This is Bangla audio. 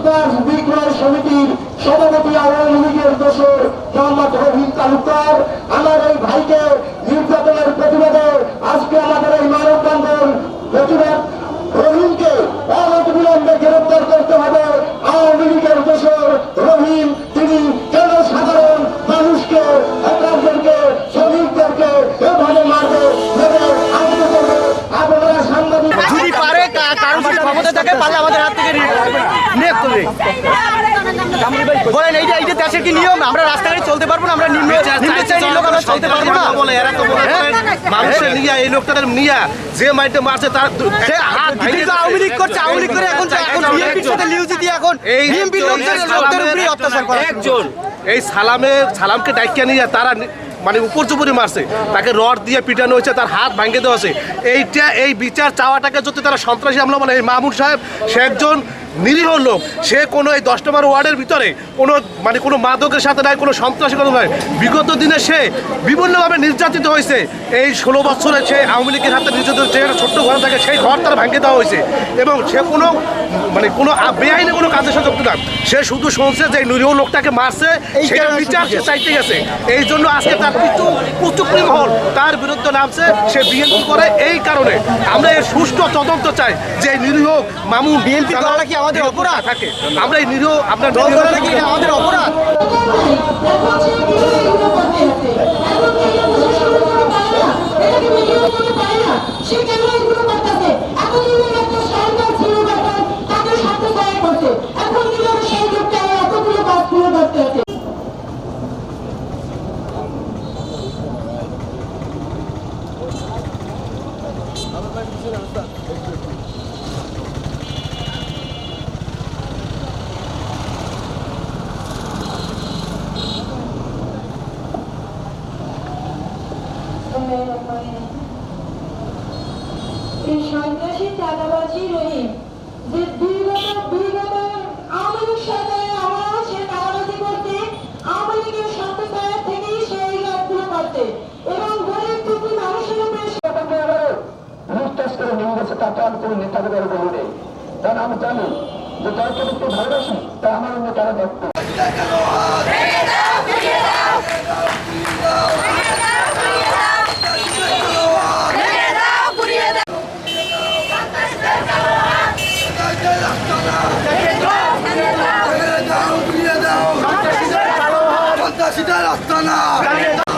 লুটপাট বিক্রয় সমিতির সভাপতি আওয়ামী লীগের দোষর মোহাম্মদ রহিম তালুকদার। আমাদের হাত থেকে করবে বলেন দেশের কি নিয়ম? আমরা রাস্তাঘাটে চলতে পারব না আমরা নিম্ন নিম্ন শ্রেণির লোক আমরা চলতে পারব না। বলে এরা তো মনে করেন মানুষের নিয়া এই লোকটাদের নিয়া যে মাইটে মারছে তার সে হাত ভেঙে আওয়ামী লীগ করছে আওয়ামী লীগ করে এখন এখন বিএনপির সাথে নিউজ দিয়ে এখন এই বিএনপির লোকদের উপরে অত্যাচার করে। একজন এই সালামের সালামকে ডাইকিয়া নিয়ে তারা মানে উপর চুপুরি মারছে। তাকে রড দিয়ে পিটানো হয়েছে, তার হাত ভাঙে দেওয়া হয়েছে। এইটা এই বিচার চাওয়াটাকে যদি তারা সন্ত্রাসী হামলা বলে, এই মাহমুদ সাহেব, সে একজন নিরীহ লোক। সে কোনো এই দশ নম্বর ওয়ার্ডের ভিতরে কোনো মানে কোনো মাদকের সাথে নাই কোনো সন্ত্রাসী কোনো নয় বিগত দিনে সে বিভিন্নভাবে নির্যাতিত হয়েছে। এই ষোলো বছরে সে আওয়ামী লীগের হাতে নির্যাতিত যে ছোট্ট ঘর থাকে সেই ঘর তার ভাঙিয়ে দেওয়া হয়েছে। এবং সে কোনো মানে কোনো বেআইনি কোনো কাজের সাথে যুক্ত না। সে শুধু শুনছে যে নিরীহ লোকটাকে মারছে সেটা বিচার সে চাইতে গেছে। এই জন্য আজকে তার কিছু কুচুকরি মহল তার বিরুদ্ধে নামছে সে বিএনপি করে। এই কারণে আমরা এর সুষ্ঠু তদন্ত চাই যে নিরীহ মামু বিএনপি আমাদের অপরাধ। থাকে। আমরা এই নিরীহ আপনার দল করাটা কি এটা আমাদের অপরাধ? এখন এই সন্ত্রাসী চাঁদাবাজি রহিম যে বিগত বিগত আওয়ামী লীগ সরকারে সে চাঁদাবাজি করতে আওয়ামী লীগের থেকেই সেই কাজগুলো করতে এবং গরিব দুঃখী মানুষের উপরে সে- করে নিয়ে গেছে তা তো আমি কোনো নেতাদের বলে নেই। কারণ আমি জানি যে যাকে দেখতে ভালোবাসি তা আমার অন্য তারা だったな。